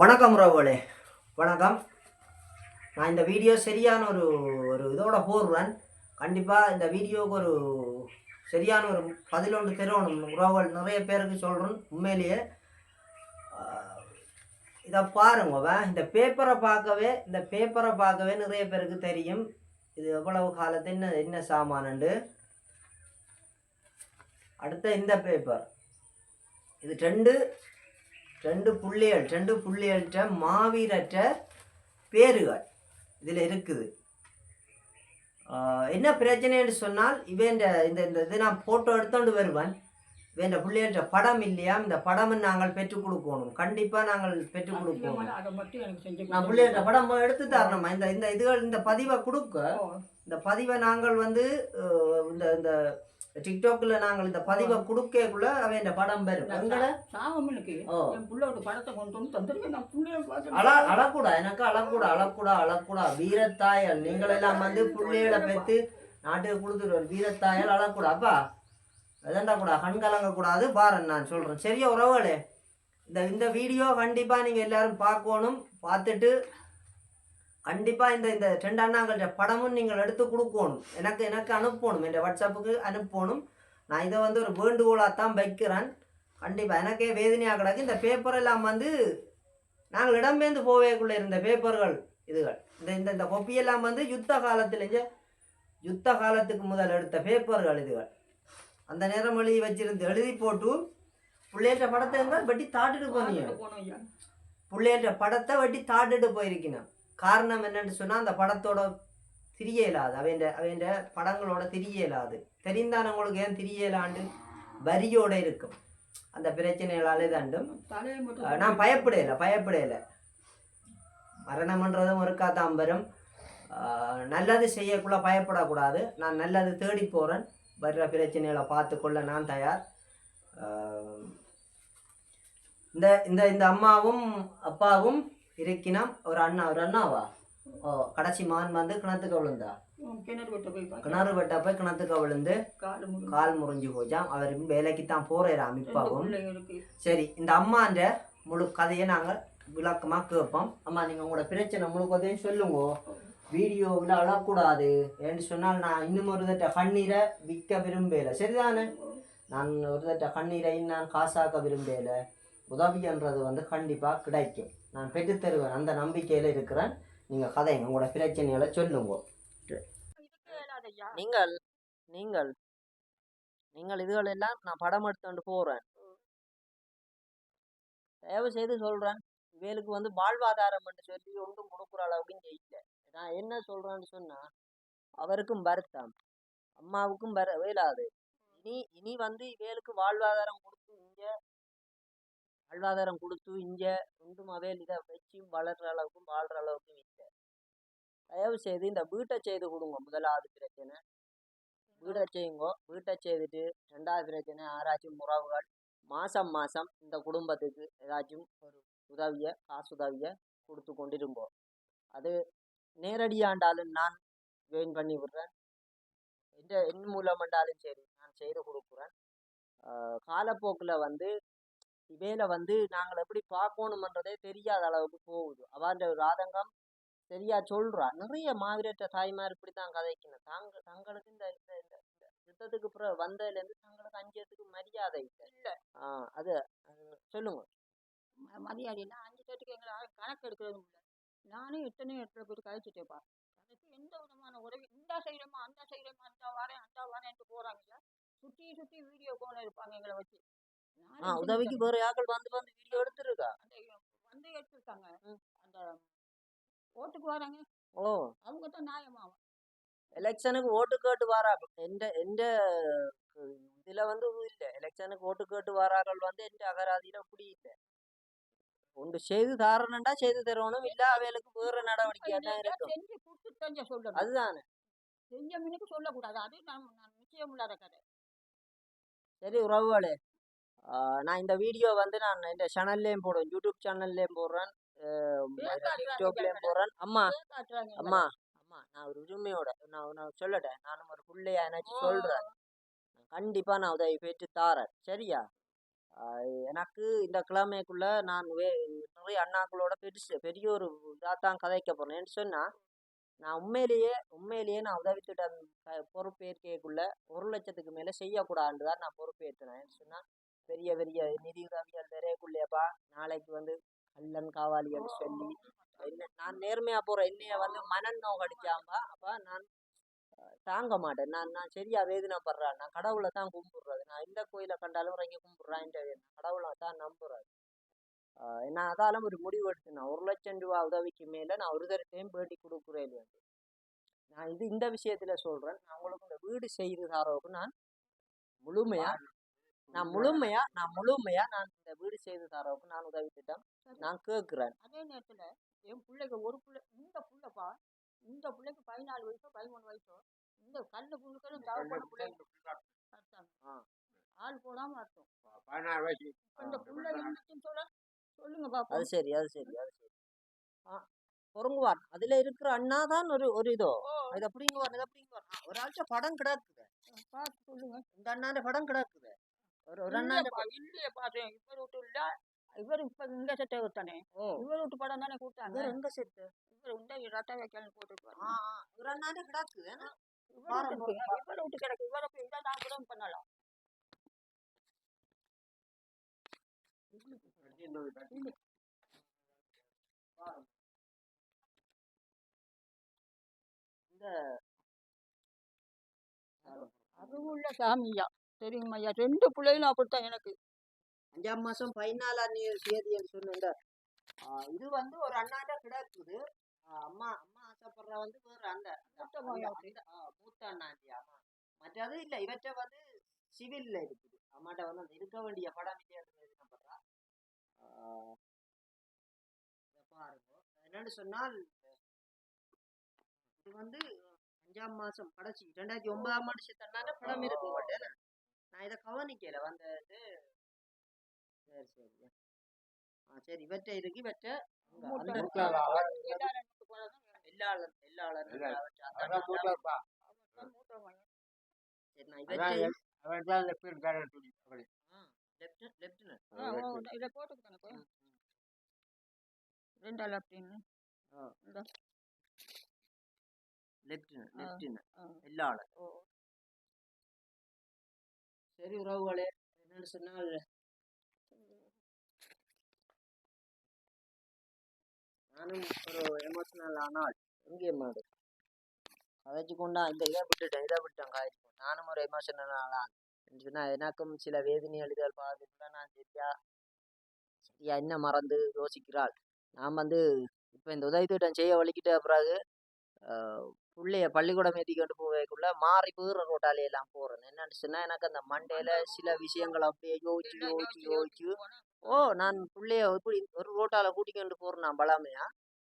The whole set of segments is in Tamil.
வணக்கம் உறவுகளே. வணக்கம். நான் இந்த வீடியோ சரியான ஒரு ஒரு இதோட போடுறேன். கண்டிப்பாக இந்த வீடியோவுக்கு ஒரு சரியான ஒரு பதிலொன்று தெருவணும் தரணும் உறவுகள் நிறைய பேருக்கு சொல்கிறேன் உண்மையிலேயே. இதை பாருங்க இந்த பேப்பரை பார்க்கவே இந்த பேப்பரை பார்க்கவே நிறைய பேருக்கு தெரியும். இது எவ்வளவு காலத்து என்ன என்ன சாமானண்டு அடுத்த இந்த பேப்பர் இது ரெண்டு. ரெண்டு புள்ளிகள் ரெண்டு புள்ளிகள்கிட்ட மாவீரற்ற பேருகள் இதில் இருக்குது. என்ன பிரச்சனைன்னு சொன்னால் இவன் இந்த இந்த இது நான் ஃபோட்டோ எடுத்துட்டு வருவேன். இவன் புள்ளிகள்கிட்ட படம் இல்லையா? இந்த படம் நாங்கள் பெற்றுக் கொடுக்கணும். கண்டிப்பாக நாங்கள் பெற்றுக் கொடுக்கணும். அதை மட்டும் எனக்கு செஞ்சு நான் பிள்ளைகிட்ட படம் எடுத்து தரணுமா? இந்த இந்த இதுகள் இந்த பதிவை கொடுக்க இந்த பதிவை நாங்கள் வந்து இந்த இந்த டிக்டாக்ல நாங்கள் இந்த பதிவை கொடுக்கக்குள்ள அவன் இந்த படம் பெறும் எங்களை? சாவமனுக்கு. என் புள்ளோட படத்தை கொண்டு வந்து தந்துருக்கேன் நான் புள்ளைய அழ அழக்கூடா எனக்கு அழக்கூடா அழக்கூடா அழக்கூடா. வீரத்தாயல் நீங்கள் எல்லாம் வந்து பிள்ளைகளை பெற்று நாட்டுக்கு கொடுத்துருவார் வீரத்தாயல் அழக்கூடா. அப்பா எதண்டா கூட கண் கலங்கக்கூடாது பாரன் நான் சொல்கிறேன் சரியா உறவுகளே? இந்த இந்த வீடியோ கண்டிப்பாக நீங்கள் எல்லாரும் பார்க்கணும் பார்த்துட்டு கண்டிப்பாக இந்த இந்த ரெண்டு அண்ணாங்கள்ட்ட படமும் நீங்கள் எடுத்து கொடுக்கணும். எனக்கு எனக்கு அனுப்பணும். என் வாட்ஸ்அப்புக்கு அனுப்பணும். நான் இதை வந்து ஒரு வேண்டுகோளாக தான் வைக்கிறேன். கண்டிப்பாக எனக்கே வேதனையாக கிடக்கு. இந்த பேப்பர் எல்லாம் வந்து நாங்கள் இடம்பெயர்ந்து போவேக்குள்ளே இருந்த பேப்பர்கள் இதுகள். இந்த இந்த இந்த கொப்பியெல்லாம் வந்து யுத்த காலத்துலேஞ்ச யுத்த காலத்துக்கு முதல் எடுத்த பேப்பர்கள் இதுகள். அந்த நேரம் எழுதி வச்சிருந்து எழுதி போட்டு பிள்ளைன்ற படத்தை இருந்தால் வெட்டி தாட்டுட்டு போனீங்க? பிள்ளைன்ற படத்தை வெட்டி தாட்டுட்டு போயிருக்கணும் காரணம் என்னன்னு சொன்னால் அந்த படத்தோட திரிய இயலாது அவன் அவன் படங்களோட திரிய இயலாது தெரிந்தானவங்களுக்கு ஏன் திரிய இயலாண்டு வரியோட இருக்கும். அந்த பிரச்சனைகளாலே தாண்டும். தலையை மட்டும் அஹ் நான் பயப்படையில பயப்படையில. மரணம்ன்றதும் இருக்காதான் வரும் அஹ் நல்லது செய்யக்குள்ள பயப்படக்கூடாது. நான் நல்லது தேடி போகிறேன் வர்ற பிரச்சனைகளை பார்த்துக்கொள்ள நான் தயார். இந்த இந்த இந்த அம்மாவும் அப்பாவும் இருக்கினம் ஒரு அண்ணா ஒரு அண்ணாவா? ஓ கடைசி மான் வந்து கிணத்துக்கு விழுந்தா? கிணறு வெட்ட போய் கிணறு வெட்ட போய் கிணத்துக்கு விழுந்து காலு முறிஞ்சு போச்சாம். அவர் வேலைக்கு தான் இப்பாவும் பிள்ளைங்களுக்கு. சரி இந்த அம்மான்ற முழு கதையை நாங்கள் விளக்கமாக கேட்போம். அம்மா நீங்கள் உங்களோட பிரச்சனை முழு கதையும் சொல்லுங்க. வீடியோவில் அழக்கூடாது. ஏன்னு சொன்னால் நான் இன்னும் ஒரு தட்ட கண்ணீரை விற்க விரும்பல. சரிதானே? நான் ஒரு தட்ட கண்ணீரை நான் காசாக்க விரும்பல. உதவின்றது வந்து கண்டிப்பாக கிடைக்கும். நான் பெற்றுத் தருவேன் அந்த நம்பிக்கையில் இருக்கிறேன். நீங்கள் கதைங்க. உங்களோட பிரச்சனைகளை சொல்லுங்க. நீங்கள் நீங்கள் நீங்கள் இதுகள் எல்லாம் நான் படம் எடுத்துட்டு போகிறேன் தயவு செய்து சொல்கிறேன் இவளுக்கு வந்து வாழ்வாதாரம் என்று சொல்லி ஒன்றும் கொடுக்குற அளவுக்கு செய்யல நான் என்ன சொல்கிறேன்னு சொன்னால் அவருக்கும் வருத்தம். அம்மாவுக்கும் வர வேலாது இனி இனி வந்து இவளுக்கு வாழ்வாதாரம் கொடுத்து இங்கே வாழ்வாதாரம் கொடுத்து இங்கே ஒன்றும் அவையில் இதை வச்சு வளர்கிற அளவுக்கும் வாழ்கிற அளவுக்கும் இல்லை. தயவு செய்து இந்த வீட்டை செய்து கொடுங்க முதலாவது பிரச்சனை. வீடை செய்யுங்க. வீட்டை செய்துட்டு ரெண்டாவது பிரச்சனை ஆராய்ச்சியும் உறவுகள் மாதம் மாதம் இந்த குடும்பத்துக்கு ஏதாச்சும் ஒரு உதவியை காசு உதவியை கொடுத்து கொண்டிருப்போம் அது நேரடியாண்டாலும் நான் வெயின் பண்ணி விடுறேன். எந்த என் மூலமாண்டாலும் சரி நான் செய்து கொடுக்குறேன். காலப்போக்கில் வந்து இவையில வந்து நாங்கள் எப்படி பார்க்கணுமன்றதே தெரியாத அளவுக்கு போகுது. அவாண்ட ஒரு ஆதங்கம் சரியா சொல்றா. நிறைய மாவீரற்ற தாய்மார் இப்படி தான் கதைக்கணும். தாங்க தங்களுக்கு இந்த இந்த யுத்தத்துக்கு பிறகு வந்ததுலேருந்து தங்களுக்கு அஞ்சத்துக்கு மரியாதை இல்லை. இல்ல. ஆ அது சொல்லுங்க. ம- மதியாடினா அஞ்சு பேருக்கு எங்களை கணக்கு எடுக்கிறதும் இல்லை. நானும் எத்தனையோ இடத்துல போயிட்டு கழிச்சுட்டேப்பா. அதுக்கு எந்த விதமான உதவி இந்த செய்கிறோமா அந்த செய்கிறோமா அந்த வரேன் அந்த வரேன்ட்டு போகிறாங்கல்ல சுற்றி சுற்றி வீடியோ கோல இருப்பாங்க எங்களை வச்சு. ஆ உதவிக்கு. வேற யாக்கள் வந்து வந்து வீடியோ எடுத்துருக்கா? வந்து எடுத்துருக்காங்க. அந்த ஓட்டுக்கு வராங்க. ஓ. அவங்க தான் நியாயமாவும் எலெக்ஷனுக்கு ஓட்டு கேட்டு வாராங்க எந்த எந்த இதில் வந்து இல்லை. எலெக்ஷனுக்கு ஓட்டு கேட்டு வாராக்கள் வந்து எந்த அகராதியில் அப்படி இல்லை. ஒன்று செய்து தாரணுண்டா செய்து தரணும் இல்லை அவைகளுக்கு வேறு நடவடிக்கையாக தான் இருக்கும். அதுதானே. செஞ்ச சொல்லக்கூடாது. அது நிச்சயம் இல்லாத கதை. சரி உறவுகளே நான் இந்த வீடியோ வந்து நான் இந்த சேனல்லையும் போடுவேன். யூடியூப் சேனல்லையும் போடுறேன். டிக்டாக்லேயும் போடுறேன். அம்மா. அம்மா அம்மா நான் ஒரு உரிமையோட நான் நான் சொல்லட்டேன். நானும் ஒரு பிள்ளையா எனக்கு சொல்கிறேன் கண்டிப்பாக நான் உதவி பெற்று தாரேன். சரியா? எனக்கு இந்த கிழமைக்குள்ள நான் வே நிறைய அண்ணாக்களோட பெருசு பெரிய ஒரு இதாக தான் கதைக்க போறேன். ஏன்னு சொன்னா நான் உண்மையிலேயே உண்மையிலேயே நான் உதவித்திட்டம் க- பொறுப்பேற்கக்குள்ள ஒரு லட்சத்துக்கு மேலே செய்யக்கூடாதுன்னு தான் நான் பொறுப்பேற்றினேன் ஏன்னு சொன்னா பெரிய பெரிய நிதி உதவிகள் நிறையக்குள்ளேப்பா நாளைக்கு வந்து கள்ளன் காவாலின்னு சொல்லி. என்ன நான் நேர்மையா போற என்னைய வந்து மனநோ கடிச்சாம அப்ப நான் தாங்க மாட்டேன். நான் நான் சரியா வேதனைப்படுறேன். நான் கடவுளை தான் கும்பிடுறது. நான் எந்த கோயிலை கண்டாலும் இறங்கி கும்பிடுறேன் இந்த கடவுளை தான் நம்புறது. நான் அதால ஒரு முடிவு எடுத்தேன். ஒரு லட்சம் ரூபா உதவிக்கு மேல நான் ஒரு தரத்தையும் பேட்டி கொடுக்குறேன் வந்து நான் இது இந்த விஷயத்துல சொல்றேன். நான் உங்களுக்கு இந்த வீடு செய்து தரவுக்கு நான் முழுமையா நான் முழுமையா நான் முழுமையா நான் இந்த வீடு செய்து தரவுக்கு நான் உதவி திட்டம் நான் கேட்கிறேன். அதே நேரத்துல என் பிள்ளைக்கு ஒரு பிள்ளை இந்த பிள்ளைப்பா இந்த பிள்ளைக்கு பதினாலு வயசோ பதிமூணு வயசோ இந்த கல்லு புழுக்களும் தவப்பட பிள்ளைங்க. ஆள் போடாம அர்த்தம் பதினாறு வயசு. இந்த புள்ள என்னச்சுன்னு சொல்ல சொல்லுங்க அது பாப்போம் சரி அது சரி அது சரி. ஆ பொறுங்குவார். அதுல இருக்கிற அண்ணா தான் ஒரு ஒரு இதோ. இது அப்படிங்குவார் இது அப்படிங்குவார் ஒரு ஆழ்ச்ச படம் கிடக்குது. பார்த்து சொல்லுங்க. இந்த அண்ணாண்ட படம் கிடக்குது. இல்லையே பார்த்தேன் இவர் விட்டு இல்ல. இவர் இப்ப இங்க விட்டானே. ஓ. இவர் விட்டு படம் தானே கூட்டாங்க எங்க செட்டு இவர் உண்ட ரத்த வைக்கல்னு போட்டுருப்பாரு. அண்ணாண்ட கிடக்குது இவர் விட்டு கிடக்கு. இவரை போய் இதை நான் கூட பண்ணலாம். இந்த அருவுள்ள சாமியா? தெரியுமா ஐயா ரெண்டு பிள்ளைகளும் அப்படித்தான் எனக்கு. அஞ்சாம் மாசம் பதினாலாம் தேதின்னு சொன்ன இது வந்து ஒரு அண்ணாண்ட கிடக்குது அம்மா அம்மா ஆசைப்படுற வந்து வேற அந்த மூத்த அந்த- மகன். அந்த- ஆ, மூத்த அண்ணாண்டி ஆமா. மற்றது இல்ல இவற்றை வந்து சிவில்ல இருக்குது. அம்மாட்ட வந்து அந்த இருக்க வேண்டிய படம் இல்லையாடுறா பாருங்க. என்னன்னு சொன்னால் இது வந்து அஞ்சாம் மாசம் கடைசி ரெண்டாயிரத்தி ஒன்பதாம் ஆண்டு சேர்த்தனால படம் இருக்கு நான் இதை கவனிக்கல. வந்தது. சரி சரி. ஆ சரி இவற்றை இருக்கு இவற்றை Ellalar Ellalar lieutenant lieutenant lieutenant சரி உறவுகளே என்னன்னு சொன்னால் நானும் ஒரு எமோஷனல் ஆனால் எங்கே மாடு? கதைச்சு கொண்டா இந்த இதை விட்டுட்டேன் இதை விட்டேன் கதைச்சு நானும் ஒரு எமோஷனல் ஆனால் சொன்னா எனக்கும் சில வேதனை எழுதல் பார்த்துட்டு நான் சரியா சரியா என்ன மறந்து யோசிக்கிறாள். நான் வந்து இப்போ இந்த உதவி திட்டம் செய்ய வலிக்கிட்ட பிறகு புள்ளைய பள்ளிக்கூடம் ஏற்றி கொண்டு போவேக்குள்ள மாறி போகிற ரோட்டாலே எல்லாம் போறேன் என்னன்னு சொன்னா எனக்கு அந்த மண்டையில சில விஷயங்கள் அப்படியே யோசிச்சு யோசிச்சு யோசிச்சு ஓ நான் பிள்ளைய இப்படி ஒரு ரோட்டால கூட்டிக்கொண்டு போறேன் நான் பலாமையா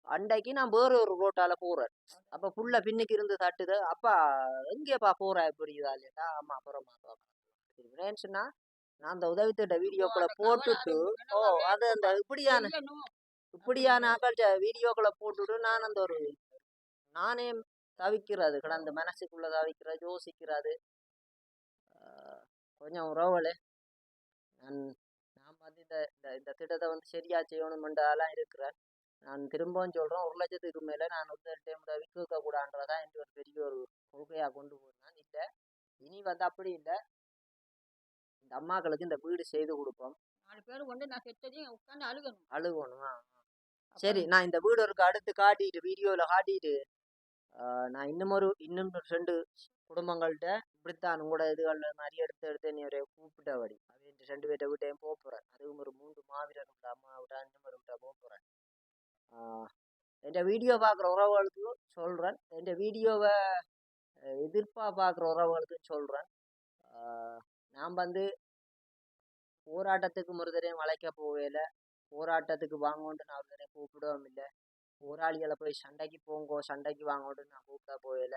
அன்றைக்கு நான் வேற ஒரு ரோட்டால போறேன். அப்ப புள்ள பின்னுக்கு இருந்து தட்டுது. அப்பா எங்கேப்பா போற? இப்படி இதாலேடா ஆமா அப்புறமா ஏன்னு சொன்னா நான் அந்த உதவி திட்ட வீடியோக்களை அந்த போட்டுட்டு ஓ அது அந்த இப்படியான. இப்படியான ஆக்கள்கிட்ட வீடியோக்களை போட்டுட்டு நான் அந்த ஒரு நானே தவிக்கிறது கிடந்து மனசுக்குள்ள தவிக்கிறது யோசிக்கிறது. ஆஹ் கொஞ்சம் உறவுகளே. நான் நான் வந்து இந்த இந்த இந்த திட்டத்தை வந்து சரியா செய்யணுமென்றதெல்லாம் இருக்கிறேன். நான் திரும்பவும் சொல்றேன் ஒரு லட்சத்துக்கு மேல நான் வந்து டைம் உதவி கேட்க கூடாதுன்றதான் என்ற ஒரு பெரிய ஒரு கொள்கையா கொண்டு போனேன். இல்லை இனி வந்து அப்படி இல்லை. இந்த அம்மாக்களுக்கு இந்த வீடு செய்து கொடுப்போம். நாலு பேர் கொண்டு நான் செத்ததையும் உட்காந்து அழுகணும். அழுகணும். சரி நான் இந்த வீடு ஒரு அடுத்து காட்டிட்டு வீடியோவில் காட்டிட்டு நான் இன்னும் ஒரு இன்னும் ஒரு ரெண்டு குடும்பங்கள்கிட்ட இப்படித்தான் உங்களோட இதுகளில் மாதிரி எடுத்து எடுத்து நீ ஒரு கூப்பிட்ட வடி அது ரெண்டு பேர்ட்ட வீட்டையும் போக போகிறேன் அதுவும் ஒரு மூன்று மாவீரர் விட்ட அம்மா விட்டா இன்னும் ஒரு விட்டா போக போகிறேன் என் வீடியோ பார்க்குற உறவுகளுக்கும் சொல்கிறேன் என் வீடியோவை எதிர்ப்பாக பார்க்குற உறவுகளுக்கும் சொல்கிறேன் நான் வந்து போராட்டத்துக்கு ஒரு வளைக்க அழைக்க போகல போராட்டத்துக்கு வாங்கோன்ட்டு நான் ஒரு தடவை கூப்பிடவும் இல்லை. போராளிகளை போய் சண்டைக்கு போங்கோ சண்டைக்கு வாங்கோன்ட்டு நான் கூப்பிட போயில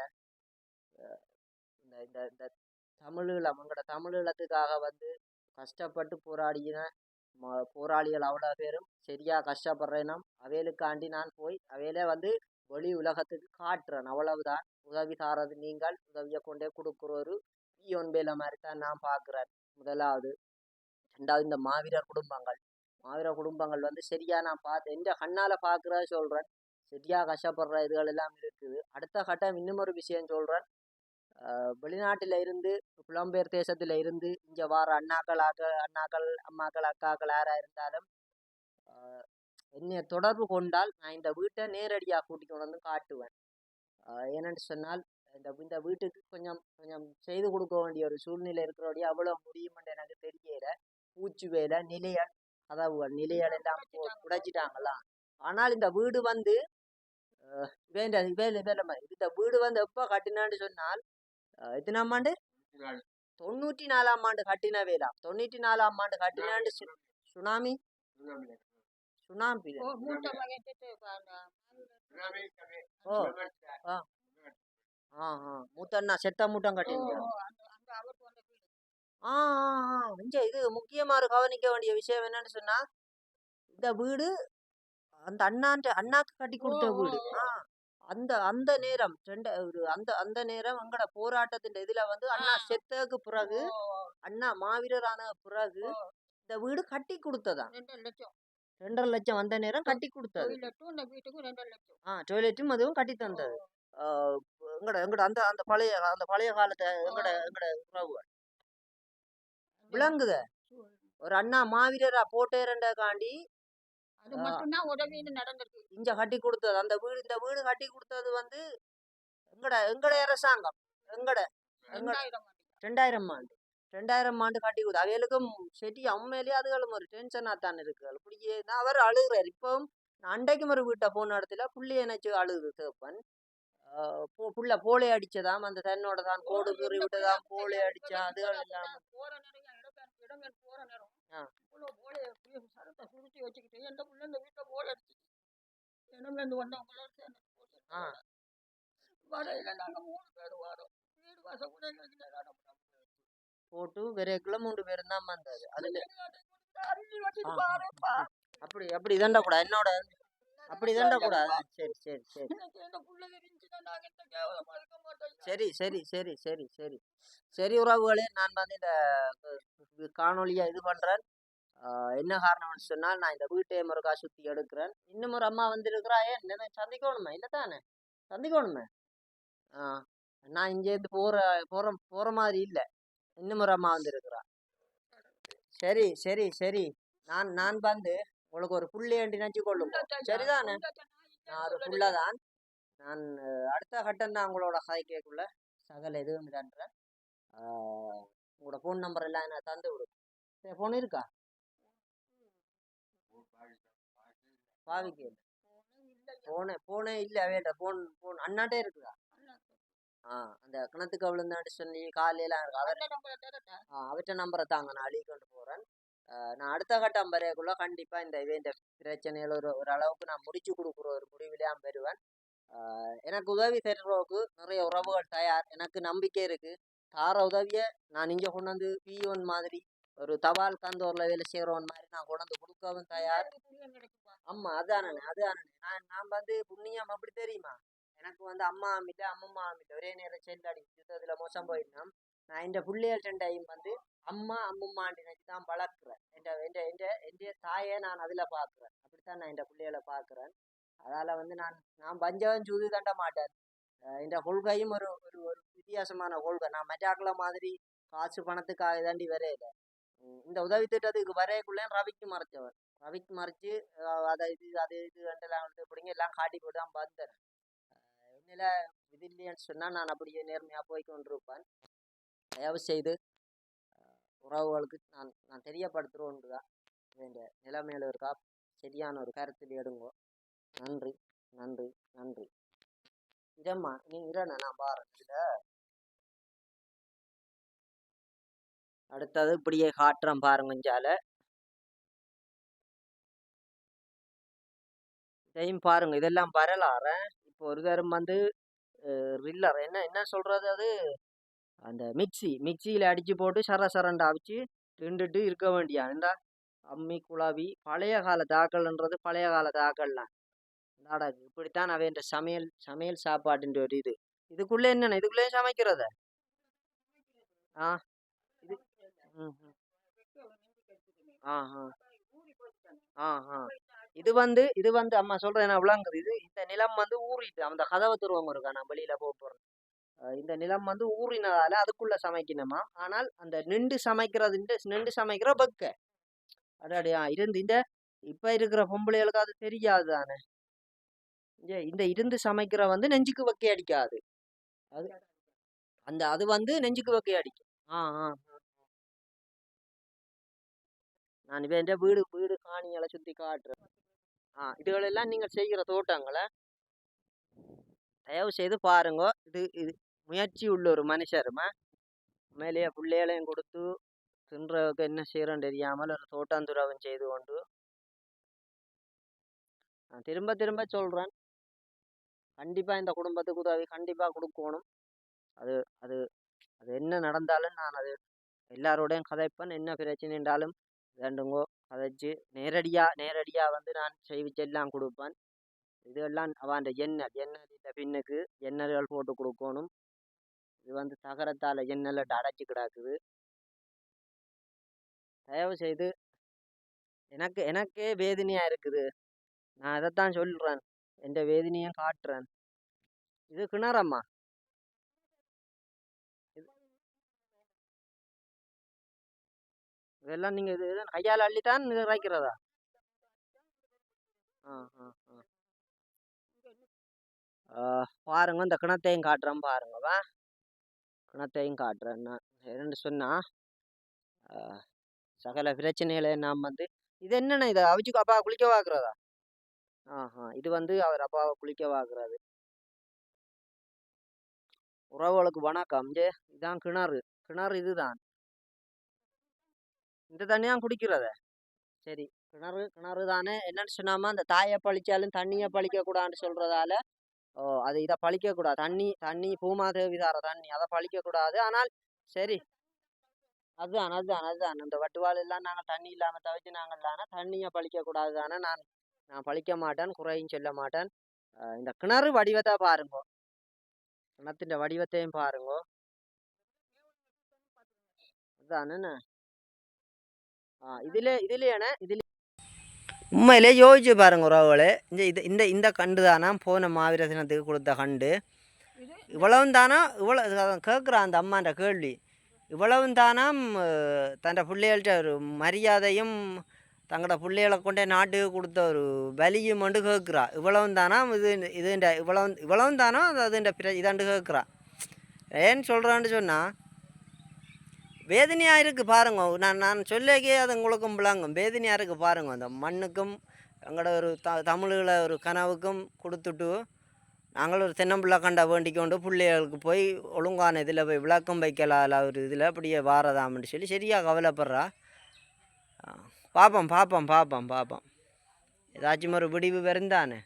இந்த இந்த இந்த தமிழீழம் அவங்களோட தமிழீழத்துக்காக வந்து கஷ்டப்பட்டு போராடின போராளிகள் அவ்வளோ பேரும் சரியா கஷ்டப்படுறேன்னா அவைகளுக்காண்டி நான் போய் அவையில வந்து வெளி உலகத்துக்கு காட்டுறேன். அவ்வளவுதான். உதவி தாரது நீங்கள் உதவியை கொண்டே கொடுக்குற ஒரு பியோன் வேலை மாதிரி தான் நான் பார்க்குறேன் முதலாவது. ரெண்டாவது இந்த மாவீரர் குடும்பங்கள். மாவீரர் குடும்பங்கள் வந்து சரியா நான் பார்த்து எந்த கண்ணால் பார்க்குறத சொல்கிறேன் செட்டியாக கஷ்டப்படுற இதுகள் எல்லாம் இருக்குது. அடுத்த கட்டம் இன்னும் ஒரு விஷயம் சொல்கிறேன் வெளிநாட்டில் இருந்து புலம்பெயர் தேசத்தில் இருந்து இங்கே வார அண்ணாக்கள் ஆக்கள் அண்ணாக்கள் அம்மாக்கள் அக்காக்கள் யாராக இருந்தாலும் என்னை தொடர்பு கொண்டால் நான் இந்த வீட்டை நேரடியாக கூட்டிக் கொண்டு வந்து காட்டுவேன். ஆஹ் ஏனென்று சொன்னால் இந்த இந்த வீட்டுக்கு கொஞ்சம் கொஞ்சம் செய்து கொடுக்க வேண்டிய ஒரு சூழ்நிலை இருக்கிறபடியே அவ்வளோ முடியுமென்று எனக்கு தெரியல. பூச்சி வேலை நிலையல் அதாவது நிலையல் எல்லாம் போ- உடைச்சிட்டாங்களா ஆனால் இந்த வீடு வந்து வேண்ட வேலை வேலை மாதிரி இந்த வீடு வந்து எப்போ கட்டினான்னு சொன்னால் எத்தனாம் ஆண்டு. தொண்ணூற்றி நாலாம் ஆண்டு கட்டின வேலாம் தொண்ணூற்றி நாலாம் ஆண்டு கட்டினாண்டு சு- சுனாமி. சுனாமி. சுனாமி ஓ. ஆ. ஆ ஆ. மூத்தண்ணா செத்த மூட்டம் கட்டினீங்க. ஆ இது முக்கியமா ஒரு கவனிக்க வேண்டிய விஷயம் என்னன்னு சொன்னா இந்த வீடு அந்த அண்ணான்ற அண்ணாக்கு கட்டி கொடுத்த வீடு. அந்த அந்த நேரம் ரெண்டு ஒரு அந்த அந்த நேரம் எங்கட போராட்டத்தின் இதுல வந்து அண்ணா ஆ. செத்ததுக்கு பிறகு அண்ணா மாவீரரான பிறகு இந்த வீடு கட்டி கொடுத்ததாம் ரெண்டரை லட்சம். ரெண்டரை லட்சம் வந்த நேரம் கட்டி கொடுத்தது. ஆ டாய்லெட்டும் அதுவும் கட்டி தந்தது. எங்கட எங்கட அந்த அந்த பழைய அந்த பழைய காலத்தை எங்கட எங்கட உறவுகள் விளங்குத. ஒரு அண்ணா மாவீரரா போட்டேரண்டக்காண்டி அது. மட்டும்தான் உதவின்னு நடந்திருக்கு. இங்க கட்டி கொடுத்தது. அந்த வீடு இந்த வீடு கட்டி கொடுத்தது வந்து எங்கட எங்கட அரசாங்கம். எங்கட எங்க ரெண்டாயிரம் ஆண்டு. ரெண்டாயிரம் ஆண்டு. கட்டி கொடுத்து அவைகளுக்கும் செடி அம்மையிலேயே அதுகளும் ஒரு டென்ஷனா தான் இருக்கு. இப்படியே நான் அவர் அழுகுறாரு. இப்பவும் நான் அண்டைக்கும் ஒரு வீட்டை போன இடத்துல புள்ளைய நினைச்சு அழுகுது போ- புள்ள போலே அடிச்சதாம். அந்த தன்னோட தான் கோடு கீறி விட்டதாம். போலே எந்த அடிச்சா பிள்ளை அதுகள் இப்பதான் நேரம் நேரம் வச்சுக்கிட்டு எந்த பிள்ளை இந்த வீட்டை போல அடிச்சு இடம்பெயர்ந்து வந்தவங்களோட சேர்ந்து. வரையில நாங்க மூணு பேர் வரோம். வீடு வாசல் கூட எங்களுக்கு நிலம் போட்டு விரைக்குள்ள மூன்று பேரும் தான் வந்தது அதுல அப்படி அப்படி தண்ட கூடாது. என்னோட அப்படி தண்ட கூடாது. சரி சரி சரி. சரி சரி சரி சரி சரி. சரி உறவுகளே நான் வந்து இந்த க- காணொளியை இது பண்றேன். என்ன காரணம்னு சொன்னால் நான் இந்த வீட்டை முருகா சுத்தி எடுக்கிறேன். இன்னும் ஒரு அம்மா வந்திருக்கிறா ஏன் என்ன சந்திக்கணுமே? இல்லை தானே? சந்திக்கணுமே? ஆ நான் இங்கேருந்து போற போற போற மாதிரி இல்லை. இன்னும் ஒரு அம்மா வந்திருக்கிறா. சரி சரி சரி. நான் நான் வந்து உங்களுக்கு ஒரு புள்ளையண்டி நினச்சி கொள்ளுங்க. சரிதானே? நான் ஒரு புள்ளதான். நான் அஹ், அடுத்த கட்டம் தான் உங்களோட கதைக்குள்ள சகல எதுவும் இல்லைன்றேன் உங்களோட ஃபோன் நம்பர் எல்லாம் எனக்கு தந்து விடுங்க ஃபோன் இருக்கா? பாவிக்கு ஃபோனே ஃபோனே இல்லை அவையிட்ட ஃபோன் ஃபோன் அண்ணாட்டே இருக்குதா? ஆ அந்த கிணத்துக்கு விழுந்தாண்டு சொல்லி காலையெல்லாம் இருக்கு அவர் அவற்ற நம்பரை தாங்க நான் அழி கொண்டு போகிறேன் நான் அடுத்த கட்டம் வரையக்குள்ள கண்டிப்பாக இந்த இந்த பிரச்சனைகள் ஒரு ஒரு அளவுக்கு நான் முடிச்சு கொடுக்குற ஒரு முடிவிலையாம் பெறுவேன். எனக்கு உதவி தருறவுக்கு நிறைய உறவுகள் தயார் எனக்கு நம்பிக்கை இருக்கு. தார உதவியை நான் இங்கே கொண்டு வந்து பியூன் மாதிரி ஒரு தபால் தந்தோரில் வேலை செய்கிறவன் மாதிரி நான் கொண்டு கொடுக்கவும் தயார். அம்மா அதானே அதானே நான் நான் வந்து புண்ணியம் அப்படி தெரியுமா? எனக்கு வந்து அம்மா அம்மிட்ட அம்மம்மா அம்மிட்ட ஒரே நேரம் செல்லடி. யுத்தத்தில் மோசம் போயிருந்தோம் நான் இந்த பிள்ளைகள் ரெண்டையும் வந்து அம்மா அம்மம்மாண்டி நினச்சி தான் வளர்க்குறேன். என் என் என் என் தாயை நான் அதில் பார்க்குறேன் அப்படித்தான் நான் இந்த பிள்ளைகளை பார்க்குறேன் அதால் வந்து நான் நான் பஞ்சவன் சூது தண்ட மாட்டேன். இந்த கொள்கையும் ஒரு ஒரு ஒரு வித்தியாசமான கொள்கை. நான் மெட்டாக்குள்ள மாதிரி காசு பணத்துக்காக தாண்டி வரையில. இந்த உதவி திட்டத்துக்கு வரையக்குள்ளே ரவிக்கு மறைச்சவர். ரவிக்கு மறைச்சு அதை இது அது இது ரெண்டெல்லாம் இப்படிங்க எல்லாம் காட்டி போட்டு தான் பார்த்தேன் என்னில் இது இல்லைன்னு சொன்னால் நான் அப்படியே நேர்மையாக போய் கொண்டிருப்பேன். தயவு செய்து உறவுகளுக்கு நான் நான் தெரியப்படுத்துகிறோன்று தான் வேண்டிய நிலைமையில் இருக்கா? சரியான ஒரு கருத்தில் எடுங்கோ. நன்றி நன்றி நன்றி. இரம்மா நீ இரண்ணா நான் பாரு இதில் அடுத்தது இப்படியே காட்டுறேன் பாருங்கஞ்சால இதையும் பாருங்க இதெல்லாம் வரலாறேன் இப்போ ஒரு தரம் வந்து ரில்லர் என்ன என்ன சொல்கிறது அது? அந்த மிக்ஸி மிக்சியில் அடித்து போட்டு சர சரண்டை அவிச்சு திண்டுட்டு இருக்க வேண்டியா? ஏண்டா? அம்மி குழாவி பழைய கால தாக்கல்ன்றது பழைய கால தாக்கல்லாம் நாடகம் இப்படித்தான் அவன் சமையல் சமையல் சாப்பாடுன்ற ஒரு இது. இதுக்குள்ளே என்னென்ன? இதுக்குள்ளே சமைக்கிறத? ஆ? இது ம் ம் இது வந்து இது வந்து அம்மா சொல்றேன் என்ன விளங்குது? இது இந்த நிலம் வந்து ஊறிட்டு அந்த கதவை துருவம் இருக்கா? நான் வெளியில போக போறேன். இந்த நிலம் வந்து ஊறினதால அதுக்குள்ள சமைக்கணுமா? ஆனால் அந்த நின்று சமைக்கிறது நின்று சமைக்கிற பக்க. அடாடியா இருந்து இந்த இப்ப இருக்கிற பொம்பளைகளுக்கு அது தெரியாது தானே? இந்த இருந்து சமைக்கிற வந்து நெஞ்சுக்கு வக்கை அடிக்காது. அது அந்த அது வந்து நெஞ்சுக்கு வக்கை அடிக்கும். ஆ ஆ. நான் இப்போ என் வீடு வீடு காணிகளை சுற்றி காட்டுறேன். ஆ இதுகளெல்லாம் நீங்கள் செய்கிற தோட்டங்களை தயவு செய்து பாருங்க. இது இது முயற்சி உள்ள ஒரு மனுஷருமா மேலேயே பிள்ளைகளையும் கொடுத்து தின்றவுக்கு என்ன செய்கிறோன்னு தெரியாமல் ஒரு தோட்டாந்துராவும் செய்து கொண்டு நான் திரும்ப திரும்ப சொல்கிறேன் கண்டிப்பாக இந்த குடும்பத்துக்கு உதவி கண்டிப்பாக கொடுக்கணும். அது அது அது என்ன நடந்தாலும் நான் அது எல்லாரோடையும் கதைப்பேன். என்ன பிரச்சனை என்றாலும் வேண்டுங்கோ கதைச்சு நேரடியாக நேரடியாக வந்து நான் செய்விச்செல்லாம் கொடுப்பேன். இதெல்லாம் அவன் எண்ணெய் எண்ணெய் இந்த பின்னுக்கு எண்ணெய்கள் போட்டு கொடுக்கணும். இது வந்து தகரத்தால் எண்ணெயில் அடைச்சி கிடக்குது. தயவு செய்து எனக்கு எனக்கே வேதனையாக இருக்குது. நான் அதைத்தான் சொல்கிறேன் என் வேதனையும் காட்டுறேன். இது கிணறம்மா. இதெல்லாம் நீங்கள் இது இது கையால் அள்ளித்தான் இது ஆ ஆ ஆ. பாருங்க இந்த கிணத்தையும் காட்டுறேன் பாருங்கவா கிணத்தையும் காட்டுறேன் நான். என்னன்னு சொன்னா சகல பிரச்சனைகளை நாம் வந்து இது என்னென்ன இதை? அவிச்சு அப்பாவை குளிக்க வாக்குறதா? ஆஹா இது வந்து அவர் அப்பாவை குளிக்க வாக்குறது உறவுகளுக்கு வணக்கம். ஜே இதான் கிணறு. கிணறு இதுதான். இந்த தண்ணி தான் குடிக்கிறத. சரி கிணறு கிணறு தானே. என்னன்னு சொன்னாம அந்த தாயை பழிச்சாலும் தண்ணியை பழிக்க கூடாதுன்னு சொல்றதால ஓ அது இதை பழிக்க கூடாது. தண்ணி தண்ணி பூமாதேவி தார தண்ணி அதை பழிக்க கூடாது. ஆனால் சரி அதுதான் அதுதான் அதுதான். இந்த வட்டுவாள் எல்லாம் நாங்கள் தண்ணி இல்லாமல் தவிச்சு நாங்கள் தானே தண்ணியை பழிக்க கூடாது தானே. நான் நான் பழிக்க மாட்டேன் குறையும் சொல்ல மாட்டேன். இந்த கிணறு வடிவத்தை பாருங்க. கிணத்தின் வடிவத்தையும் பாருங்க. அதுதானே ஆ இதுல இதுலயானே உண்மையிலே யோசிச்சு பாருங்க உறவுகளே இந்த இது இந்த இந்த கண்டு தானா போன மாவீர தினத்துக்கு கொடுத்த கண்டு இவ்வளவும் தானா இவ்வளோ கேட்குறான் அந்த அம்மான்ற கேள்வி இவ்வளவும் தானாம் தன்னோட பிள்ளைகள்கிட்ட ஒரு மரியாதையும் தங்களோட பிள்ளைகளை கொண்டே நாட்டுக்கு கொடுத்த ஒரு வலியும் வந்து கேட்குறா இவ்வளவும் தானா இது இதுண்ட இவ்வளவு இவ்வளவும் தானோ அதுண்ட பிர இதாண்டு கேட்குறா ஏன்னு சொல்கிறான்னு சொன்னால் வேதனையாக இருக்குது பாருங்க. நான் நான் சொல்லிக்கே அது உங்களுக்கும் விளங்கும். வேதனையாக இருக்குது பாருங்க. அந்த மண்ணுக்கும் எங்களோட ஒரு த தமிழில் ஒரு கனவுக்கும் கொடுத்துட்டு நாங்களும் ஒரு தென்னம்பிள்ளை கண்டா வேண்டிக் கொண்டு பிள்ளைகளுக்கு போய் ஒழுங்கான இதில் போய் விளக்கம் வைக்கலாம்ல ஒரு இதில் அப்படியே வாரதாம்னு சொல்லி சரியாக கவலைப்படுறா. பார்ப்போம் பார்ப்போம் பார்ப்போம் பார்ப்போம் ஏதாச்சும் ஒரு விடிவு வருந்தானே?